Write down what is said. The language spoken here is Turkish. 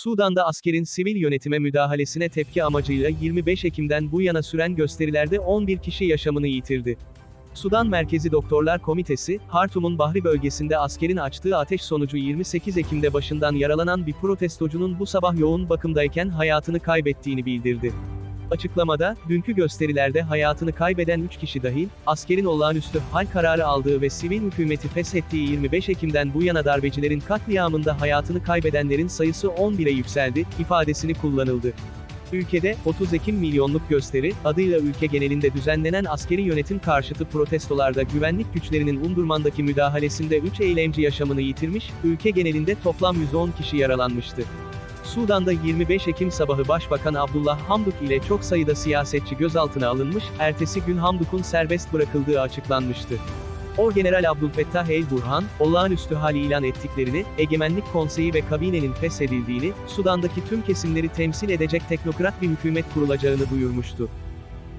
Sudan'da askerin sivil yönetime müdahalesine tepki amacıyla 25 Ekim'den bu yana süren gösterilerde 11 kişi yaşamını yitirdi. Sudan Merkezi Doktorlar Komitesi, Hartum'un Bahri bölgesinde askerin açtığı ateş sonucu 28 Ekim'de başından yaralanan bir protestocunun bu sabah yoğun bakımdayken hayatını kaybettiğini bildirdi. Açıklamada, dünkü gösterilerde hayatını kaybeden 3 kişi dahil, askerin olağanüstü hal kararı aldığı ve sivil hükümeti feshettiği 25 Ekim'den bu yana darbecilerin katliamında hayatını kaybedenlerin sayısı 11'e yükseldi, ifadesini kullanıldı. Ülkede, 30 Ekim milyonluk gösteri, adıyla ülke genelinde düzenlenen askeri yönetim karşıtı protestolarda güvenlik güçlerinin Undurman'daki müdahalesinde 3 eylemci yaşamını yitirmiş, ülke genelinde toplam 110 kişi yaralanmıştı. Sudan'da 25 Ekim sabahı Başbakan Abdullah Hamduk ile çok sayıda siyasetçi gözaltına alınmış, ertesi gün Hamduk'un serbest bırakıldığı açıklanmıştı. Orgeneral Abdülfettah el-Burhan, olağanüstü hali ilan ettiklerini, Egemenlik Konseyi ve kabinenin feshedildiğini, Sudan'daki tüm kesimleri temsil edecek teknokrat bir hükümet kurulacağını duyurmuştu.